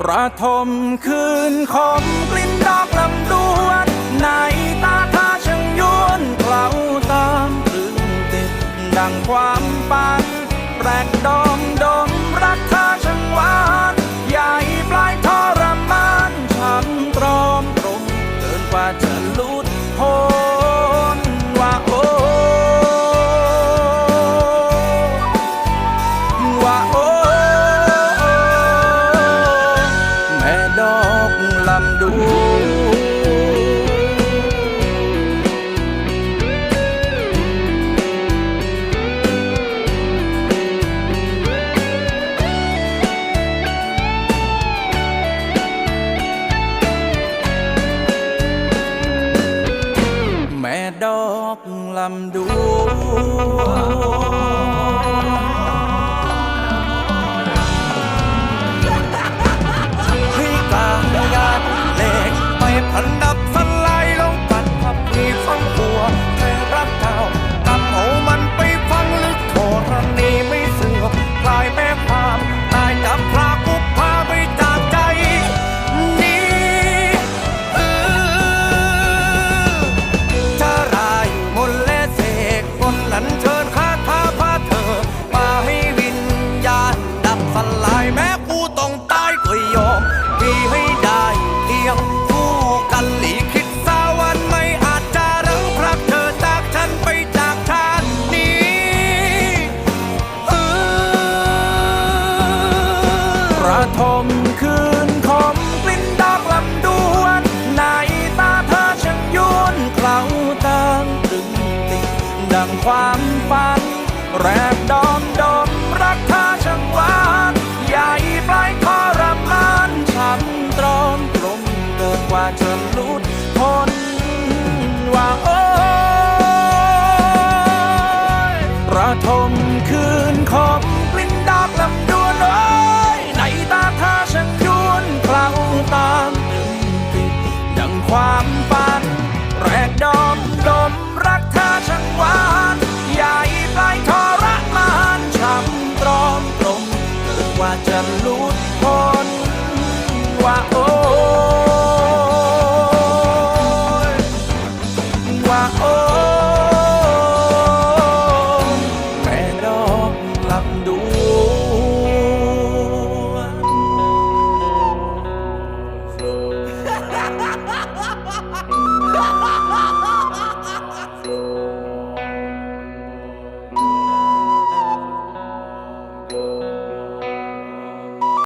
ประทมคืนคมกลิ่นดอกลำดวนในตาท่าช่างยวนเคล้าตามตรึงติดดังความปันแปลกดอม mẹ đót làm đua มคืนขมกลิ่นดอกลำดวนในตาเธอช่างยวนเคล้าตามตึงติงดังความฝัน แรกดอมดมรักเธอช่างหวานใหญ่ปลายคอรมานช้ำตรอมตรมเกินกว่าจะลุดพ้นว่าโอ้ยระทมคืนขม Ha ha ha ha!